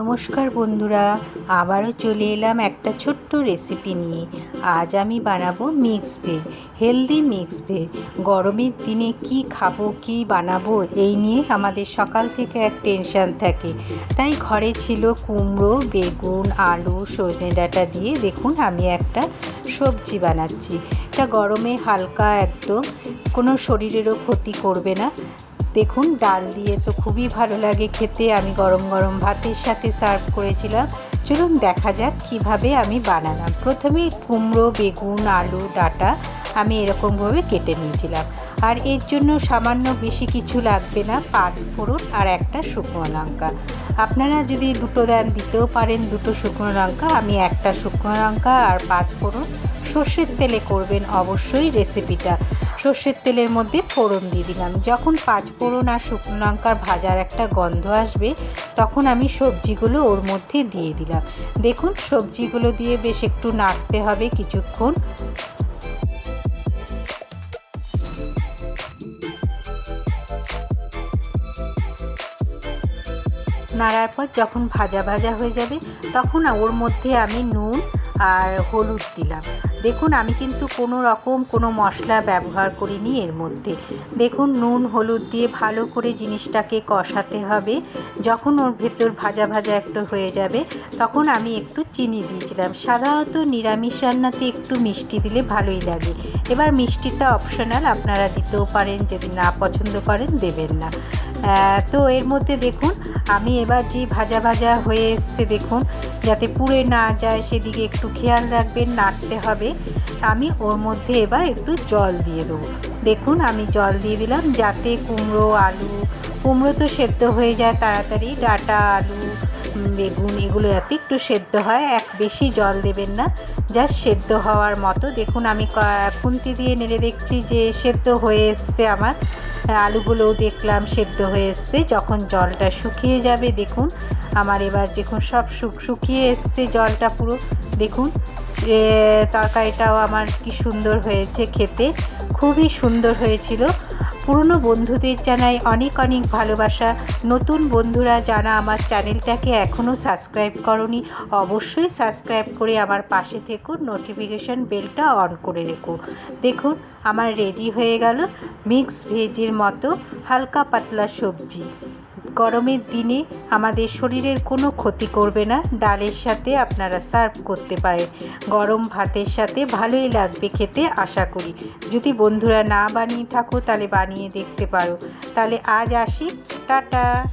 নমস্কার বন্ধুরা, আবারও চলে এলাম একটা ছোট্ট রেসিপি নিয়ে। আজ আমি বানাবো mix veg healthy mix veg গরমের দিনে কি খাব, কি বানাবো, এই নিয়ে আমাদের সকাল থেকে এক টেনশান থাকে। তাই ঘরে ছিল কুমড়ো, বেগুন, আলু, সজনে ডাঁটা দিয়ে দেখুন আমি একটা সবজি বানাচ্ছি। এটা গরমে হালকা একদম, কোনো শরীরেরও ক্ষতি করবে না। দেখুন, ডাল দিয়ে তো খুবই ভালো লাগে খেতে। আমি গরম গরম ভাতের সাথে সার্ভ করেছিলাম। চলুন দেখা যাক কীভাবে আমি বানালাম। প্রথমে কুমড়ো, বেগুন, আলু, ডাটা আমি এরকমভাবে কেটে নিয়েছিলাম। আর এর জন্য সামান্য বেশি কিছু লাগবে না, পাঁচ ফোড়ন আর একটা শুকনো লঙ্কা। আপনারা যদি দুটো দেন দিতেও পারেন দুটো শুকনো লঙ্কা। আমি একটা শুকনো লঙ্কা আর পাঁচ ফোড়ন। সর্ষের তেলে করবেন অবশ্যই রেসিপিটা। সর্ষের তেলের মধ্যে ফোড়ন দিয়ে দিলাম। যখন পাঁচ ফোড়ন আর শুকনো লঙ্কার ভাজার একটা গন্ধ আসবে, তখন আমি সবজিগুলো ওর মধ্যে দিয়ে দিলাম। দেখুন, সবজিগুলো দিয়ে বেশ একটু নাড়তে হবে কিছুক্ষণ। নাড়ার পর যখন ভাজা ভাজা হয়ে যাবে, তখন ওর মধ্যে আমি নুন আর হলুদ দিলাম। দেখুন, আমি কিন্তু কোনো রকম কোনো মশলা ব্যবহার করিনি এর মধ্যে। দেখুন, নুন, হলুদ দিয়ে ভালো করে জিনিসটাকে কষাতে হবে। যখন ওর ভেতর ভাজা ভাজা একটু হয়ে যাবে, তখন আমি একটু চিনি দিয়েছিলাম। সাধারণত নিরামিষ রান্নাতে একটু মিষ্টি দিলে ভালোই লাগে। এবার মিষ্টিটা অপশনাল আপনারা দিতেও পারেন, যদি না পছন্দ করেন দেবেন না। তো এর মধ্যে দেখুন, আমি এবার যে ভাজা ভাজা হয়ে এসছে দেখুন, যাতে পুড়ে না যায়, সেদিকে একটু খেয়াল রাখবেন, নাড়তে হবে। আমি ওর মধ্যে এবার একটু জল দিয়ে দেবো। দেখুন, আমি জল দিয়ে দিলাম, যাতে কুমড়ো, আলু, কুমড়ো তো সেদ্ধ হয়ে যায় তাড়াতাড়ি, ডাটা, আলু বেগুন এগুলো যাতে একটু সেদ্ধ হয়, এক বেশি জল দেবেন না জাস্ট সেদ্ধ হওয়ার মতো। দেখুন, আমি খুন্তি দিয়ে নেড়ে দেখছি যে সেদ্ধ হয়ে এসছে আমার। আলুগুলোও দেখলাম সেদ্ধ হয়ে এসছে, যখন জলটা শুকিয়ে যাবে, দেখুন, আমার এবার দেখুন সব শুকিয়ে এসছে জলটা পুরো। দেখুন তরকারিটাও আমার কি সুন্দর হয়েছে খেতে, খুবই সুন্দর হয়েছিল। পুরনো বন্ধুদের জানাই অনেক অনেক ভালোবাসা। নতুন বন্ধুরা যারা আমার চ্যানেলটাকে এখনও সাবস্ক্রাইব করনি, অবশ্যই সাবস্ক্রাইব করে আমার পাশে থেকো নোটিফিকেশান বেলটা অন করে রেখো। দেখুন, আমার রেডি হয়ে গেল মিক্স ভেজের মতো হালকা পাতলা সবজি। গরমের দিনে আমাদের শরীরের কোনো ক্ষতি করবে না। ডালের সাথে আপনারা সার্ভ করতে পারেন। গরম ভাতের সাথে ভালোই লাগবে খেতে, আশা করি। যদি বন্ধুরা না বানিয়ে থাকো, তাহলে বানিয়ে দেখতে পারো। তাহলে আজ আসি। টাটা।